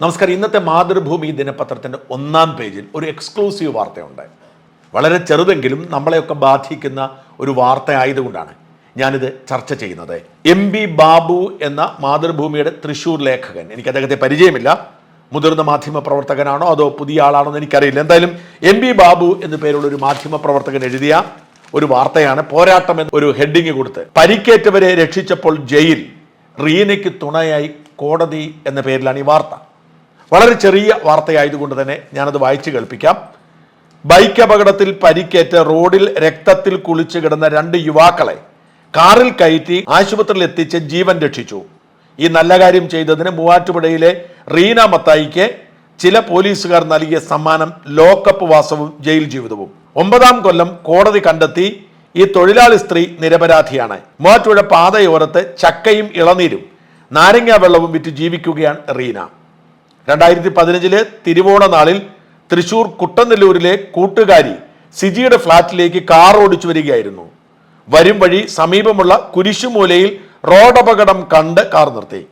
നമസ്കാരം. ഇന്നത്തെ മാതൃഭൂമി ദിനപത്രത്തിന്റെ ഒന്നാം പേജിൽ ഒരു എക്സ്ക്ലൂസീവ് വാർത്തയുണ്ട്. വളരെ ചെറുതെങ്കിലും നമ്മളെയൊക്കെ ബാധിക്കുന്ന ഒരു വാർത്ത ആയതുകൊണ്ടാണ് ഞാനിത് ചർച്ച ചെയ്യുന്നത്. എം ബി ബാബു എന്ന മാതൃഭൂമിയുടെ തൃശൂർ ലേഖകൻ. എനിക്ക് അദ്ദേഹത്തെ പരിചയമില്ല. മുതിർന്ന മാധ്യമ പ്രവർത്തകനാണോ അതോ പുതിയ ആളാണോ എന്ന് എനിക്കറിയില്ല. എന്തായാലും എം ബി ബാബു എന്നു പേരുള്ള ഒരു മാധ്യമ പ്രവർത്തകൻ എഴുതിയ ഒരു വാർത്തയാണ് പോരാട്ടം എന്ന ഒരു ഹെഡിങ് കൊടുത്ത്. പരിക്കേറ്റവരെ രക്ഷിച്ചപ്പോൾ ജയിൽ റീനയ്ക്ക് തുണയായി കോടതി എന്ന പേരിലാണ് ഈ വാർത്ത. വളരെ ചെറിയ വാർത്തയായതുകൊണ്ട് തന്നെ ഞാനത് വായിച്ചു കേൾപ്പിക്കാം. ബൈക്ക് അപകടത്തിൽ പരിക്കേറ്റ് റോഡിൽ രക്തത്തിൽ കുളിച്ചു കിടന്ന രണ്ട് യുവാക്കളെ കാറിൽ കയറ്റി ആശുപത്രിയിൽ എത്തിച്ച് ജീവൻ രക്ഷിച്ചു. ഈ നല്ല കാര്യം ചെയ്തതിന് മൂവാറ്റുപുഴയിലെ റീന മത്തായിക്ക് ചില പോലീസുകാർ നൽകിയ സമ്മാനം ലോക്കപ്പ് വാസവും ജയിൽ ജീവിതവും. ഒമ്പതാം കൊല്ലം കോടതി കണ്ടെത്തി ഈ തൊഴിലാളി സ്ത്രീ നിരപരാധിയാണ്. മൂവാറ്റുപുഴ പാതയോരത്ത് ചക്കയും ഇളനീരും നാരങ്ങാ വെള്ളവും വിറ്റ് ജീവിക്കുകയാണ് റീന. രണ്ടായിരത്തി പതിനഞ്ചിലെ തിരുവോണ നാളിൽ തൃശൂർ കുട്ടനെല്ലൂരിലെ കൂട്ടുകാരി സിജിയുടെ ഫ്ളാറ്റിലേക്ക് കാർ ഓടിച്ചു വരികയായിരുന്നു. വരും വഴി സമീപമുള്ള കുരിശുമൂലയിൽ റോഡപകടം കണ്ട് കാർ നിർത്തി.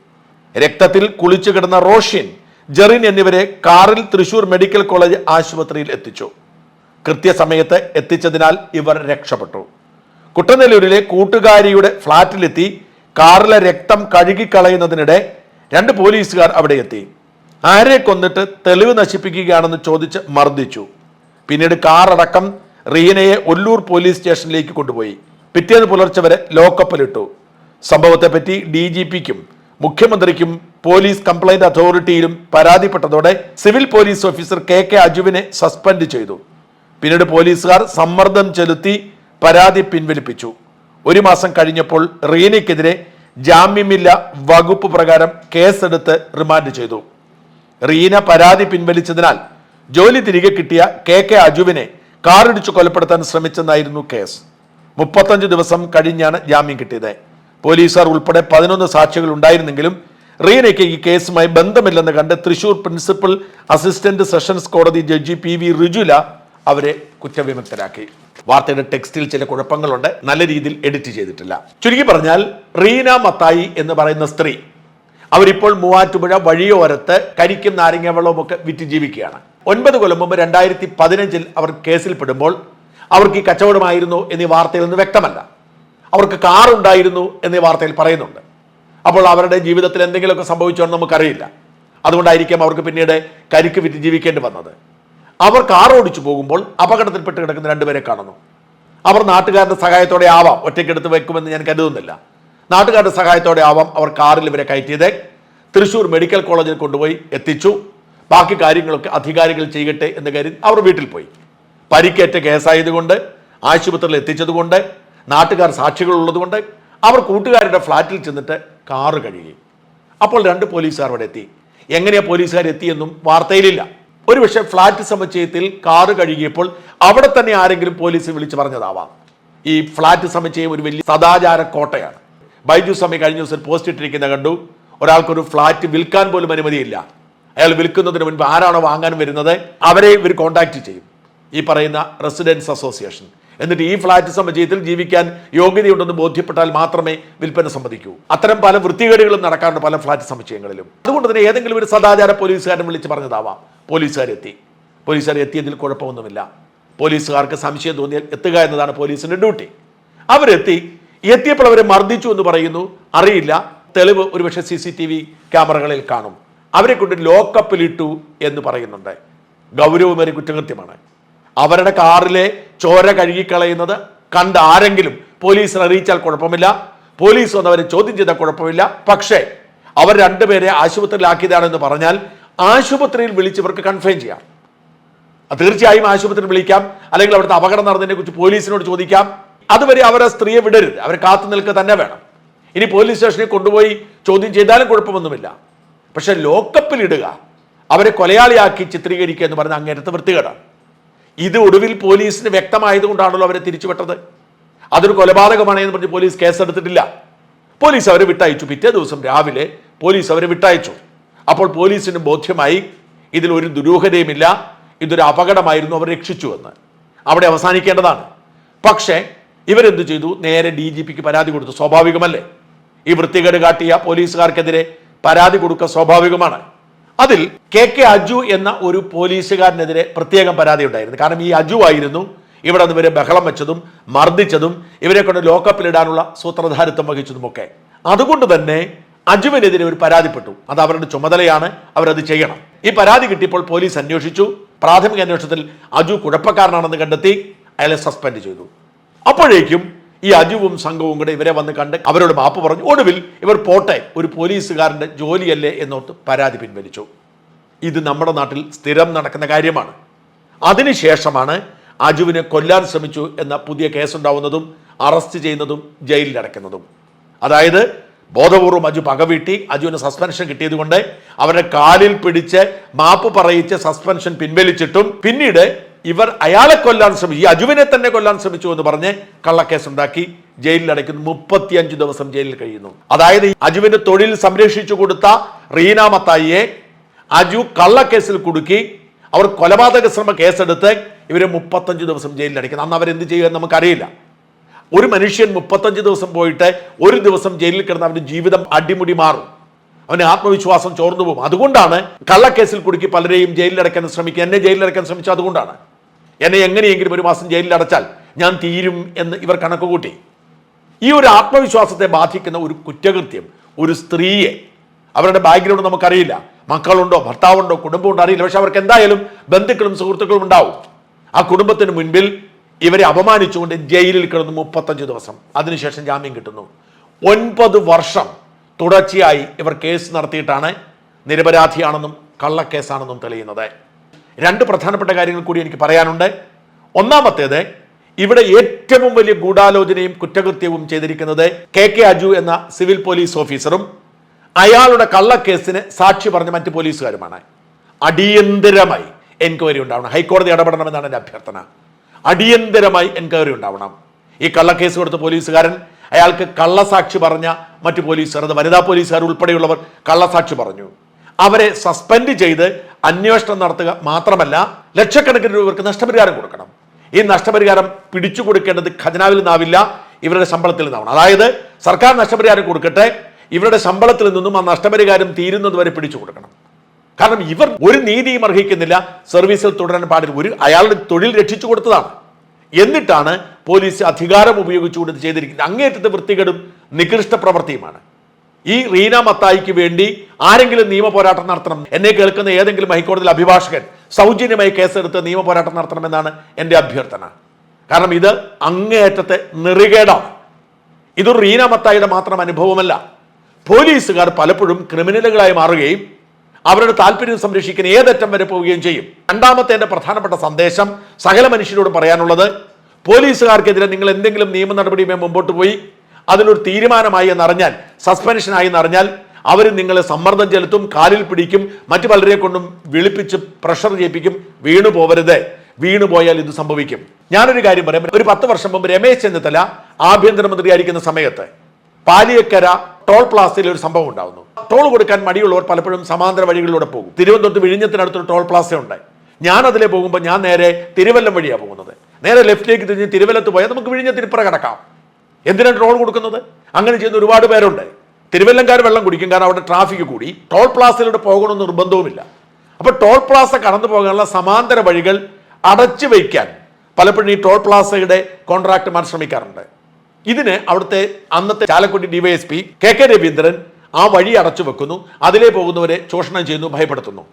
രക്തത്തിൽ കുളിച്ചു കിടന്ന റോഷിൻ ജെറിൻ എന്നിവരെ കാറിൽ തൃശൂർ മെഡിക്കൽ കോളേജ് ആശുപത്രിയിൽ എത്തിച്ചു. കൃത്യസമയത്ത് എത്തിച്ചതിനാൽ ഇവർ രക്ഷപ്പെട്ടു. കുട്ടനെല്ലൂരിലെ കൂട്ടുകാരിയുടെ ഫ്ളാറ്റിലെത്തി കാറിലെ രക്തം കഴുകിക്കളയുന്നതിനിടെ രണ്ട് പോലീസുകാർ അവിടെ എത്തി. ആരെ കൊന്നിട്ട് തെളിവ് നശിപ്പിക്കുകയാണെന്ന് ചോദിച്ച് മർദ്ദിച്ചു. പിന്നീട് കാർ അടക്കം റീനയെ ഒല്ലൂർ പോലീസ് സ്റ്റേഷനിലേക്ക് കൊണ്ടുപോയി. പിറ്റേന്ന് പുലർച്ചെ വരെ ലോക്കപ്പിലിട്ടു. സംഭവത്തെപ്പറ്റി ഡി ജി പിക്കും മുഖ്യമന്ത്രിക്കും പോലീസ് കംപ്ലൈന്റ് അതോറിറ്റിയിലും പരാതിപ്പെട്ടതോടെ civil police officer K K അജുവിനെ suspend ചെയ്തു. പിന്നീട് പോലീസുകാർ സമ്മർദ്ദം ചെലുത്തി പരാതി പിൻവലിപ്പിച്ചു. ഒരു മാസം കഴിഞ്ഞപ്പോൾ റീനയ്ക്കെതിരെ ജാമ്യമില്ല വകുപ്പ് പ്രകാരം കേസെടുത്ത് റിമാൻഡ് ചെയ്തു. റീന പരാതി പിൻവലിച്ചതിനാൽ ജോലി തിരികെ കിട്ടിയ കെ കെ അജുവിനെ കാറിടിച്ചു കൊലപ്പെടുത്താൻ ശ്രമിച്ചെന്നായിരുന്നു കേസ്. മുപ്പത്തഞ്ച് ദിവസം കഴിഞ്ഞാണ് ജാമ്യം കിട്ടിയത്. പോലീസുകാർ ഉൾപ്പെടെ പതിനൊന്ന് സാക്ഷികൾ ഉണ്ടായിരുന്നെങ്കിലും റീനയ്ക്ക് ഈ കേസുമായി ബന്ധമില്ലെന്ന് കണ്ട് തൃശൂർ പ്രിൻസിപ്പൽ അസിസ്റ്റന്റ് സെഷൻസ് കോടതി ജഡ്ജി പി വി റിജുല അവരെ കുറ്റവിമുക്തരാക്കി. വാർത്തയുടെ ടെക്സ്റ്റിൽ ചില കുഴപ്പങ്ങളുണ്ട്. നല്ല രീതിയിൽ എഡിറ്റ് ചെയ്തിട്ടില്ല. ചുരുക്കി പറഞ്ഞാൽ റീന മത്തായി എന്ന് പറയുന്ന സ്ത്രീ അവരിപ്പോൾ മൂവാറ്റുപുഴ വഴിയോരത്ത് കരിക്കും നാരങ്ങ വെള്ളവും ഒക്കെ വിറ്റ് ജീവിക്കുകയാണ്. ഒൻപത് കൊല്ലം മുമ്പ് രണ്ടായിരത്തി പതിനഞ്ചിൽ അവർ കേസിൽപ്പെടുമ്പോൾ അവർക്ക് ഈ കച്ചവടമായിരുന്നു എന്നീ വാർത്തയിൽ നിന്ന് വ്യക്തമല്ല. അവർക്ക് കാർ ഉണ്ടായിരുന്നു എന്നീ വാർത്തയിൽ പറയുന്നുണ്ട്. അപ്പോൾ അവരുടെ ജീവിതത്തിൽ എന്തെങ്കിലുമൊക്കെ സംഭവിച്ചോ എന്ന് നമുക്കറിയില്ല. അതുകൊണ്ടായിരിക്കും അവർക്ക് പിന്നീട് കരിക്ക് വിറ്റ് ജീവിക്കേണ്ടി വന്നത്. അവർ കാർ ഓടിച്ചു പോകുമ്പോൾ അപകടത്തിൽപ്പെട്ട് കിടക്കുന്ന രണ്ടുപേരെ കാണുന്നു. അവർ നാട്ടുകാരുടെ സഹായത്തോടെ ആവാം ഒറ്റയ്ക്കെടുത്ത് വെക്കുമെന്ന് ഞാൻ കരുതുന്നില്ല. നാട്ടുകാരുടെ സഹായത്തോടെ ആവാം അവർ കാറിൽ ഇവരെ കയറ്റിയത്. തൃശൂർ മെഡിക്കൽ കോളേജിൽ കൊണ്ടുപോയി എത്തിച്ചു. ബാക്കി കാര്യങ്ങളൊക്കെ അധികാരികൾ ചെയ്യട്ടെ എന്ന് കരുതി അവർ വീട്ടിൽ പോയി. പരിക്കേറ്റ കേസായതുകൊണ്ട് ആശുപത്രിയിൽ എത്തിച്ചതുകൊണ്ട് നാട്ടുകാർ സാക്ഷികൾ ഉള്ളതുകൊണ്ട് അവർ കൂട്ടുകാരുടെ ഫ്ലാറ്റിൽ ചെന്നിട്ട് കാറ് കഴുകി. അപ്പോൾ രണ്ട് പോലീസുകാർ അവിടെ എത്തി. എങ്ങനെയാണ് പോലീസുകാർ എത്തിയെന്നും വാർത്തയിലില്ല. ഒരുപക്ഷെ ഫ്ലാറ്റ് സമുച്ചയത്തിൽ കാറ് കഴുകിയപ്പോൾ അവിടെ തന്നെ ആരെങ്കിലും പോലീസ് വിളിച്ചു പറഞ്ഞതാവാം. ഈ ഫ്ലാറ്റ് സമുച്ചയം ഒരു വലിയ സദാചാര കോട്ടയാണ്. ബൈജു സ്വാമി കഴിഞ്ഞ ദിവസം പോസ്റ്റ് ഇട്ടിരിക്കുന്ന കണ്ടു. ഒരാൾക്കൊരു ഫ്ലാറ്റ് വിൽക്കാൻ പോലും അനുമതിയില്ല. അയാൾ വിൽക്കുന്നതിന് മുൻപ് ആരാണോ വാങ്ങാൻ വരുന്നത് അവരെ ഇവർ കോൺടാക്ട് ചെയ്യും. ഈ പറയുന്ന റെസിഡൻസ് അസോസിയേഷൻ എന്നിട്ട് ഈ ഫ്ലാറ്റ് സമുച്ചയത്തിൽ ജീവിക്കാൻ യോഗ്യതയുണ്ടെന്ന് ബോധ്യപ്പെട്ടാൽ മാത്രമേ വിൽപ്പന സമ്മതിക്കൂ. അത്തരം പല വൃത്തികേടുകളും നടക്കാറുണ്ട് പല ഫ്ലാറ്റ് സമുച്ചയങ്ങളിലും. അതുകൊണ്ട് തന്നെ ഏതെങ്കിലും ഒരു സദാചാര പോലീസുകാരൻ വിളിച്ച് പറഞ്ഞതാവാം. പോലീസുകാരെത്തി. പോലീസുകാർ എത്തിയതിൽ കുഴപ്പമൊന്നുമില്ല. പോലീസുകാർക്ക് സംശയം തോന്നിയാൽ എത്തുക എന്നതാണ് പോലീസിന്റെ ഡ്യൂട്ടി അവരെത്തി. എത്തിയപ്പോൾ അവരെ മർദ്ദിച്ചു എന്ന് പറയുന്നു. അറിയില്ല. തെളിവ് ഒരുപക്ഷെ സി സി ടി വി ക്യാമറകളിൽ കാണും. അവരെ കൊണ്ട് ലോക്കപ്പിലിട്ടു എന്ന് പറയുന്നുണ്ട്. ഗൗരവമേറിയ കുറ്റകൃത്യമാണ്. അവരുടെ കാറിലെ ചോര കഴുകിക്കളയുന്നത് കണ്ട ആരെങ്കിലും പോലീസിനെ അറിയിച്ചാൽ കുഴപ്പമില്ല. പോലീസ് വന്ന് അവരെ ചോദ്യം ചെയ്താൽ കുഴപ്പമില്ല. പക്ഷേ അവർ രണ്ടുപേരെ ആശുപത്രിയിലാക്കിയതാണെന്ന് പറഞ്ഞാൽ ആശുപത്രിയിൽ വിളിച്ചവർക്ക് കൺഫേം ചെയ്യാം. തീർച്ചയായും ആശുപത്രിയിൽ വിളിക്കാം. അല്ലെങ്കിൽ അവിടുത്തെ അപകടം നടന്നതിനെ കുറിച്ച് പോലീസിനോട് ചോദിക്കാം. അതുവരെ അവരെ സ്ത്രീയെ വിടരുത്. അവരെ കാത്തു നിൽക്കുക തന്നെ വേണം. ഇനി പോലീസ് സ്റ്റേഷനിൽ കൊണ്ടുപോയി ചോദ്യം ചെയ്താലും കുഴപ്പമൊന്നുമില്ല. പക്ഷെ ലോക്കപ്പിൽ ഇടുക അവരെ കൊലയാളിയാക്കി ചിത്രീകരിക്കുക എന്ന് പറഞ്ഞ അങ്ങേരത്തെ വൃത്തികേടാണ്. ഇത് ഒടുവിൽ പോലീസിന് വ്യക്തമായതുകൊണ്ടാണല്ലോ അവരെ തിരിച്ചുവിട്ടത്. അതൊരു കൊലപാതകമാണ് എന്ന് പറഞ്ഞ് പോലീസ് കേസെടുത്തിട്ടില്ല. പോലീസ് അവരെ വിട്ടയച്ചു. പിറ്റേ ദിവസം രാവിലെ പോലീസ് അവരെ വിട്ടയച്ചു. അപ്പോൾ പോലീസിന് ബോധ്യമായി ഇതിൽ ഒരു ദുരൂഹതയുമില്ല. ഇതൊരു അപകടമായിരുന്നു. അവർ രക്ഷിച്ചു എന്ന്. അവിടെ അവസാനിക്കേണ്ടതാണ്. പക്ഷേ ഇവരെന്ത് ചെയ്തു? നേരെ ഡി ജി പിക്ക് പരാതി കൊടുത്തു. സ്വാഭാവികമല്ലേ? ഈ വൃത്തികേട് കാട്ടിയ പോലീസുകാർക്കെതിരെ പരാതി കൊടുക്കുക സ്വാഭാവികമാണ്. അതിൽ കെ കെ അജു എന്ന ഒരു പോലീസുകാരനെതിരെ പ്രത്യേകം പരാതി ഉണ്ടായിരുന്നു. കാരണം ഈ അജു ആയിരുന്നു ഇവിടെ നിന്ന് ഇവരെ ബഹളം വെച്ചതും മർദ്ദിച്ചതും ഇവരെ കൊണ്ട് ലോക്കപ്പിലിടാനുള്ള സൂത്രധാരിത്വം വഹിച്ചതുമൊക്കെ. അതുകൊണ്ട് തന്നെ അജുവിനെതിരെ ഒരു പരാതിപ്പെട്ടു. അത് അവരുടെ ചുമതലയാണ്. അവരത് ചെയ്യണം. ഈ പരാതി കിട്ടിയപ്പോൾ പോലീസ് അന്വേഷിച്ചു. പ്രാഥമിക അന്വേഷണത്തിൽ അജു കുഴപ്പക്കാരനാണെന്ന് കണ്ടെത്തി. അയാളെ സസ്പെൻഡ് ചെയ്തു. അപ്പോഴേക്കും ഈ അജുവും സംഘവും കൂടെ ഇവരെ വന്ന് കണ്ട് അവരോട് മാപ്പ് പറഞ്ഞു ഒടുവിൽ ഇവർ പോട്ടെ ഒരു പോലീസുകാരന്റെ ജോലിയല്ലേ എന്നോർത്ത് പരാതി പിൻവലിച്ചു. ഇത് നമ്മുടെ നാട്ടിൽ സ്ഥിരം നടക്കുന്ന കാര്യമാണ്. അതിനുശേഷമാണ് അജുവിനെ കൊല്ലാൻ ശ്രമിച്ചു എന്ന പുതിയ കേസുണ്ടാവുന്നതും അറസ്റ്റ് ചെയ്യുന്നതും ജയിലിൽ അടയ്ക്കുന്നതും. അതായത് ബോധപൂർവം അജു പകവീട്ടി അജുവിന് സസ്പെൻഷൻ കിട്ടിയതുകൊണ്ട് അവരുടെ കാലിൽ പിടിച്ച് മാപ്പ് പറയിച്ച് സസ്പെൻഷൻ പിൻവലിച്ചിട്ടും പിന്നീട് ഇവർ അയാളെ കൊല്ലാൻ ശ്രമിച്ചു ഈ അജുവിനെ തന്നെ കൊല്ലാൻ ശ്രമിച്ചു എന്ന് പറഞ്ഞ് കള്ളക്കേസുണ്ടാക്കി ജയിലിൽ അടയ്ക്കുന്നു. മുപ്പത്തിയഞ്ച് ദിവസം ജയിലിൽ കഴിയുന്നു. അതായത് അജുവിന്റെ തൊഴിൽ സംരക്ഷിച്ചു കൊടുത്ത റീന മത്തായിയെ അജു കള്ളക്കേസിൽ കുടുക്കി അവർ കൊലപാതക ശ്രമ കേസെടുത്ത് ഇവരെ മുപ്പത്തഞ്ച് ദിവസം ജയിലിൽ അടയ്ക്കുന്നു. അന്ന് അവരെന്ത് ചെയ്യുമെന്ന് നമുക്കറിയില്ല. ഒരു മനുഷ്യൻ മുപ്പത്തഞ്ച് ദിവസം പോയിട്ട് ഒരു ദിവസം ജയിലിൽ കിടന്ന് അവന്റെ ജീവിതം അടിമുടി മാറും. അവന് ആത്മവിശ്വാസം ചോർന്നു പോകും. അതുകൊണ്ടാണ് കള്ളക്കേസിൽ കുടുക്കി പലരെയും ജയിലിൽ അടയ്ക്കാൻ ശ്രമിക്കുക. എന്നെ ജയിലിൽ അടയ്ക്കാൻ ശ്രമിച്ചത് അതുകൊണ്ടാണ്. എന്നെ എങ്ങനെയെങ്കിലും ഒരു മാസം ജയിലിൽ അടച്ചാൽ ഞാൻ തീരും എന്ന് ഇവർ കണക്ക് കൂട്ടി ഈ ഒരു ആത്മവിശ്വാസത്തെ ബാധിക്കുന്ന ഒരു കുറ്റകൃത്യം ഒരു സ്ത്രീയെ അവരുടെ ബാക്ക്ഗ്രൗണ്ട് നമുക്കറിയില്ല. മക്കളുണ്ടോ ഭർത്താവുണ്ടോ കുടുംബമുണ്ടോ അറിയില്ല. പക്ഷെ അവർക്ക് എന്തായാലും ബന്ധുക്കളും സുഹൃത്തുക്കളും ഉണ്ടാവും. ആ കുടുംബത്തിന് മുൻപിൽ ഇവരെ അപമാനിച്ചുകൊണ്ട് ജയിലിൽ കിടന്നു മുപ്പത്തഞ്ച് ദിവസം. അതിനുശേഷം ജാമ്യം കിട്ടുന്നു. ഒൻപത് വർഷം തുടർച്ചയായി ഇവർ കേസ് നടത്തിയിട്ടാണ് നിരപരാധിയാണെന്നും കള്ളക്കേസാണെന്നും തെളിയുന്നത്. രണ്ട് പ്രധാനപ്പെട്ട കാര്യങ്ങൾ കൂടി എനിക്ക് പറയാനുണ്ട്. ഒന്നാമത്തേത് ഇവിടെ ഏറ്റവും വലിയ ഗൂഢാലോചനയും കുറ്റകൃത്യവും ചെയ്തിരിക്കുന്നത് കെ കെ അജു എന്ന സിവിൽ പോലീസ് ഓഫീസറും അയാളുടെ കള്ളക്കേസിന് സാക്ഷി പറഞ്ഞ മറ്റ് പോലീസുകാരുമാണ്. അടിയന്തരമായി എൻക്വയറി ഉണ്ടാവണം. ഹൈക്കോടതി ഇടപെടണമെന്നാണ് എന്റെ അഭ്യർത്ഥന. അടിയന്തരമായി എൻക്വയറി ഉണ്ടാവണം. ഈ കള്ളക്കേസ് കൊടുത്ത പോലീസുകാരൻ അയാൾക്ക് കള്ളസാക്ഷി പറഞ്ഞ മറ്റു പോലീസുകാർ അത് വനിതാ പോലീസുകാർ ഉൾപ്പെടെയുള്ളവർ കള്ളസാക്ഷി പറഞ്ഞു. അവരെ സസ്പെൻഡ് ചെയ്ത് അന്വേഷണം നടത്തുക മാത്രമല്ല ലക്ഷക്കണക്കിന് രൂപർക്ക് നഷ്ടപരിഹാരം കൊടുക്കണം. ഈ നഷ്ടപരിഹാരം പിടിച്ചു കൊടുക്കേണ്ടത് ഖജനാവിൽ നിന്നാവില്ല ഇവരുടെ ശമ്പളത്തിൽ നിന്നാവണം. അതായത് സർക്കാർ നഷ്ടപരിഹാരം കൊടുക്കട്ടെ ഇവരുടെ ശമ്പളത്തിൽ നിന്നും ആ നഷ്ടപരിഹാരം തീരുന്നത് വരെ പിടിച്ചു കൊടുക്കണം. കാരണം ഇവർ ഒരു നീതിയും അർഹിക്കുന്നില്ല സർവീസിൽ തുടരാൻ പാടില്ല. ഒരു അയാളുടെ തൊഴിൽ രക്ഷിച്ചു കൊടുത്തതാണ്. എന്നിട്ടാണ് പോലീസ് അധികാരം ഉപയോഗിച്ചുകൊണ്ട് ചെയ്തിരിക്കുന്നത്. അങ്ങേറ്റത്തെ വൃത്തികേടും നികൃഷ്ട പ്രവൃത്തിയുമാണ്. ഈ റീന മത്തായിക്ക് വേണ്ടി ആരെങ്കിലും നിയമ പോരാട്ടം നടത്തണം എന്നെ കേൾക്കുന്ന ഏതെങ്കിലും ഹൈക്കോടതിയിൽ അഭിഭാഷകൻ സൗജന്യമായി കേസെടുത്ത് നിയമ പോരാട്ടം നടത്തണമെന്നാണ് എന്റെ അഭ്യർത്ഥന. കാരണം ഇത് അങ്ങേയറ്റത്തെ നെറികേടാണ്. ഇത് റീന മത്തായിയുടെ മാത്രം അനുഭവമല്ല. പോലീസുകാർ പലപ്പോഴും ക്രിമിനലുകളായി മാറുകയും അവരുടെ താല്പര്യം സംരക്ഷിക്കുന്ന ഏതറ്റം വരെ പോവുകയും ചെയ്യും. രണ്ടാമത്തെ എന്റെ പ്രധാനപ്പെട്ട സന്ദേശം സകല മനുഷ്യരോട് പറയാനുള്ളത് പോലീസുകാർക്കെതിരെ നിങ്ങൾ എന്തെങ്കിലും നിയമ നടപടിയുമായി മുമ്പോട്ട് പോയി അതിനൊരു തീരുമാനമായി എന്നറിഞ്ഞാൽ സസ്പെൻഷനായി എന്നറിഞ്ഞാൽ അവർ നിങ്ങളെ സമ്മർദ്ദം ചെലുത്തും കാലിൽ പിടിക്കും മറ്റു പലരെ കൊണ്ടും വിളിപ്പിച്ച് പ്രഷർ ചെയ്യിപ്പിക്കും വീണു പോവരുത്. വീണു പോയാൽ ഇത് സംഭവിക്കും. ഞാനൊരു കാര്യം പറയാം. ഒരു പത്ത് വർഷം മുമ്പ് രമേശ് ചെന്നിത്തല ആഭ്യന്തരമന്ത്രിയായിരിക്കുന്ന സമയത്ത് പാലിയക്കര ടോൾ പ്ലാസയിൽ ഒരു സംഭവം ഉണ്ടാവുന്നു. ടോൾ കൊടുക്കാൻ മടിയുള്ളവർ പലപ്പോഴും സമാന്തര വഴികളിലൂടെ പോകും. തിരുവനന്തപുരത്ത് വിഴിഞ്ഞത്തിനടുത്തൊരു ടോൾ പ്ലാസ ഉണ്ട്. ഞാൻ അതിലെ പോകുമ്പോൾ ഞാൻ നേരെ തിരുവല്ലം വഴിയാണ് പോകുന്നത്. നേരെ ലെഫ്റ്റിലേക്ക് തിരിഞ്ഞ് തിരുവല്ലത്ത് പോയാൽ നമുക്ക് വിഴിഞ്ഞത്തിരിപ്പുറ കിടക്കാം. എന്തിനാണ് ടോൾ കൊടുക്കുന്നത്? അങ്ങനെ ചെയ്യുന്ന ഒരുപാട് പേരുണ്ട്. തിരുവല്ലംകാർ വെള്ളം കുടിക്കും കാരണം അവിടെ ട്രാഫിക് കൂടി. ടോൾ പ്ലാസയിലൂടെ പോകണമെന്ന് നിർബന്ധവുമില്ല. അപ്പോൾ ടോൾ പ്ലാസ കടന്നു പോകാനുള്ള സമാന്തര വഴികൾ അടച്ചു വയ്ക്കാൻ പലപ്പോഴും ഈ ടോൾ പ്ലാസയുടെ കോൺട്രാക്ടർമാർ ശ്രമിക്കാറുണ്ട്. ഇതിന് അവിടുത്തെ അന്നത്തെ Chalakudy DYSP K K Raveendran ആ വഴി അടച്ചു വെക്കുന്നു. അതിലേ പോകുന്നവരെ ചൂഷണം ചെയ്യുന്നു ഭയപ്പെടുത്തുന്നു.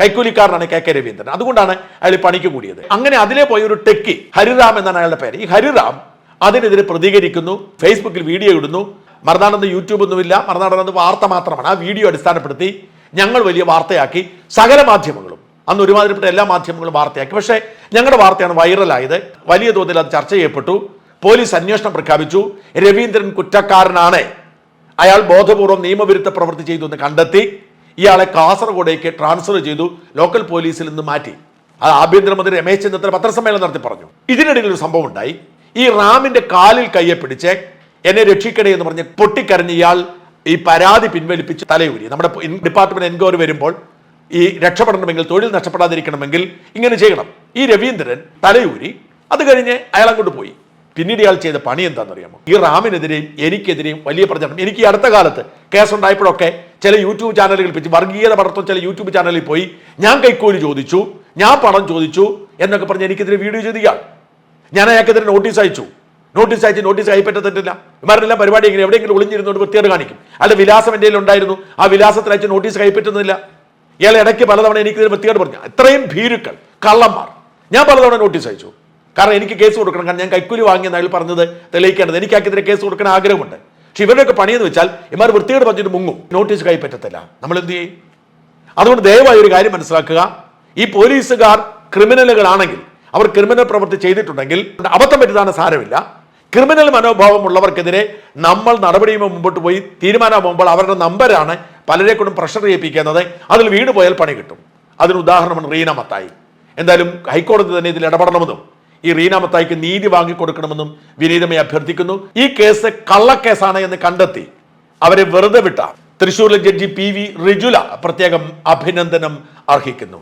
കൈക്കൂലിക്കാരനാണ് കെ കെ രവീന്ദ്രൻ. അതുകൊണ്ടാണ് അയാൾ പണിക്ക് കൂടിയത്. അങ്ങനെ അതിലേ പോയ ഒരു ടെക്കി ഹരിറാം എന്നാണ് അയാളുടെ പേര്. ഈ ഹരിറാം അതിനെതിരെ പ്രതികരിക്കുന്നു ഫേസ്ബുക്കിൽ വീഡിയോ ഇടുന്നു. മറുനാടന്ന് യൂട്യൂബ് ഒന്നുമില്ല മറുനാടന്ന് വാർത്ത മാത്രമാണ്. ആ വീഡിയോ അടിസ്ഥാനപ്പെടുത്തി ഞങ്ങൾ വലിയ വാർത്തയാക്കി സകല മാധ്യമങ്ങളും അന്ന് ഒരുമാതിരിപ്പെട്ട എല്ലാ മാധ്യമങ്ങളും വാർത്തയാക്കി. പക്ഷേ ഞങ്ങളുടെ വാർത്തയാണ് വൈറലായത്. വലിയ തോതിൽ അത് ചർച്ച ചെയ്യപ്പെട്ടു. പോലീസ് അന്വേഷണം പ്രഖ്യാപിച്ചു. രവീന്ദ്രൻ കുറ്റക്കാരനാണ്. അയാൾ ബോധപൂർവം നിയമവിരുദ്ധ പ്രവൃത്തി ചെയ്തു എന്ന് കണ്ടെത്തി. ഇയാളെ കാസർഗോഡേക്ക് ട്രാൻസ്ഫർ ചെയ്തു ലോക്കൽ പോലീസിൽ നിന്ന് മാറ്റി. അത് ആഭ്യന്തരമന്ത്രി രമേശ് ചെന്നിത്തല പത്രസമ്മേളനം നടത്തി പറഞ്ഞു. ഇതിനിടയിൽ ഒരു സംഭവം ഉണ്ടായി. ഈ റാമിന്റെ കാലിൽ കയ്യെ പിടിച്ച് എന്നെ രക്ഷിക്കണേ എന്ന് പറഞ്ഞ് പൊട്ടിക്കരഞ്ഞ് ഇയാൾ ഈ പരാതി പിൻവലിപ്പിച്ച് തലയൂരി. നമ്മുടെ ഡിപ്പാർട്ട്മെന്റ് എൻക്വയറി വരുമ്പോൾ ഈ രക്ഷപ്പെടണമെങ്കിൽ തൊഴിൽ നഷ്ടപ്പെടാതിരിക്കണമെങ്കിൽ ഇങ്ങനെ ചെയ്യണം. ഈ രവീന്ദ്രൻ തലയൂരി. അത് കഴിഞ്ഞ് അയാൾ അങ്ങോട്ട് പോയി. പിന്നീട് ഇയാൾ ചെയ്ത പണി എന്താണെന്നറിയാമോ? ഈ റാമിനെതിരെയും എനിക്കെതിരെയും വലിയ പ്രചരണം. എനിക്ക് ഈ അടുത്ത കാലത്ത് കേസുണ്ടായപ്പോഴൊക്കെ ചില യൂട്യൂബ് ചാനലുകൾ പിടിച്ച് വർഗീയത പടർത്തും ചില യൂട്യൂബ് ചാനലിൽ പോയി ഞാൻ കൈക്കൂലി ചോദിച്ചു ഞാൻ പണം ചോദിച്ചു എന്നൊക്കെ പറഞ്ഞ് എനിക്കെതിരെ വീഡിയോ ചെയ്ത് ഇയാൾ. ഞാൻ അയാൾക്കെതിരെ നോട്ടീസ് അയച്ചു. നോട്ടീസ് അയച്ച് നോട്ടീസ് കൈപ്പറ്റത്തിട്ടില്ല. ഇമാരെല്ലാം പരിപാടി എങ്ങനെ എവിടെയെങ്കിലും ഒളിഞ്ഞിരുന്നോണ്ട് വൃത്തിയോട് കാണിക്കും. അയാളുടെ വിലാസം എന്റെ ഉണ്ടായിരുന്നു. ആ വിലാസത്തിൽ അയച്ച് നോട്ടീസ് കൈപ്പറ്റുന്നില്ല. ഇയാൾ ഇടയ്ക്ക് പലതവണ എനിക്കിതിന് വൃത്തിയോട് പറഞ്ഞു. ഇത്രയും ഭീരുക്കൾ കള്ളന്മാർ. ഞാൻ പലതവണ നോട്ടീസ് അയച്ചു. കാരണം എനിക്ക് കേസ് കൊടുക്കണം. കാരണം ഞാൻ കൈക്കൂലി വാങ്ങിയെന്ന് അയാൾ പറഞ്ഞത് തെളിയിക്കേണ്ടത്. എനിക്ക് ആക്കിതിരെ കേസ് കൊടുക്കാൻ ആഗ്രഹമുണ്ട്. പക്ഷെ ഇവരുടെയൊക്കെ പണിയെന്ന് വെച്ചാൽ ഇമാർ വൃത്തിയോട് പറഞ്ഞിട്ട് മുങ്ങും. നോട്ടീസ് കൈപ്പറ്റത്തില്ല. നമ്മൾ എന്ത് ചെയ്യും? അതുകൊണ്ട് ദയവായി ഒരു കാര്യം മനസ്സിലാക്കുക. ഈ പോലീസുകാർ ക്രിമിനലുകളാണെങ്കിൽ അവർ ക്രിമിനൽ പ്രവൃത്തി ചെയ്തിട്ടുണ്ടെങ്കിൽ അബദ്ധം പറ്റുന്നതാണ് സാരമില്ല. ക്രിമിനൽ മനോഭാവമുള്ളവർക്കെതിരെ നമ്മൾ നടപടിയുമായി മുമ്പോട്ട് പോയി തീരുമാനമാകുമ്പോൾ അവരുടെ നമ്പരാണ് പലരെ കൊണ്ടും പ്രഷർ ചെയ്യിപ്പിക്കുന്നത് അതിൽ വീട് പോയാൽ പണി കിട്ടും. അതിന് ഉദാഹരണമാണ് റീന മത്തായി. എന്തായാലും ഹൈക്കോടതി തന്നെ ഇതിൽ ഇടപെടണമെന്നും ഈ റീന മത്തായിക്ക് നീതി വാങ്ങിക്കൊടുക്കണമെന്നും വിനീതമായി അഭ്യർത്ഥിക്കുന്നു. ഈ കേസ് കള്ളക്കേസാണ് എന്ന് കണ്ടെത്തി അവരെ വെറുതെ വിട്ട തൃശൂരിലെ ജഡ്ജി പി വി റിജുല പ്രത്യേകം അഭിനന്ദനം അർഹിക്കുന്നു.